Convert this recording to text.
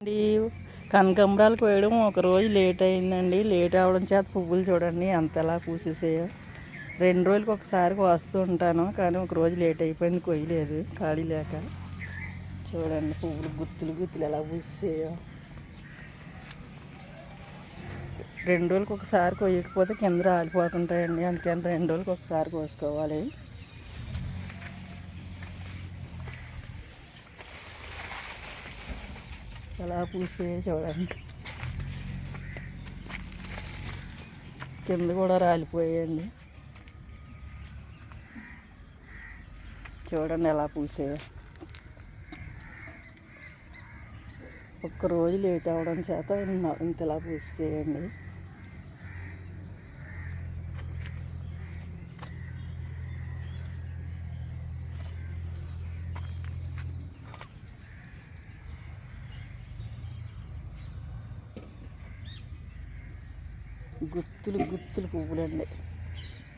అండి. కనకంబరాలు కోయడం ఒక రోజు లేట్ అయిందండి. లేట్ అవడం చేత పువ్వులు చూడండి ఎంతలా పూసేసాయో. రెండు రోజులకి ఒకసారి కోస్తూ ఉంటాను కానీ ఒక రోజు లేట్ అయిపోయింది కొయ్యలేదు ఖాళీ లేక. చూడండి పువ్వులు గుత్తులు గుత్తులు ఎలా పూసేయో రెండు రోజులకి ఒకసారి కొయ్యకపోతే కింద రాలిపోతుంటాయండి. అందుకని రెండు రోజులకి ఒకసారి కోసుకోవాలి. ఎలా పూసే చూడండి కింద కూడా రాలిపోయాయండి చూడండి ఎలా పూసాయో ఒక్కరోజు లేట్ అవ్వడం చేత ఇన్న- ఇంతలా పూసేయండి గుత్తులు గుత్తులు పువ్వులండి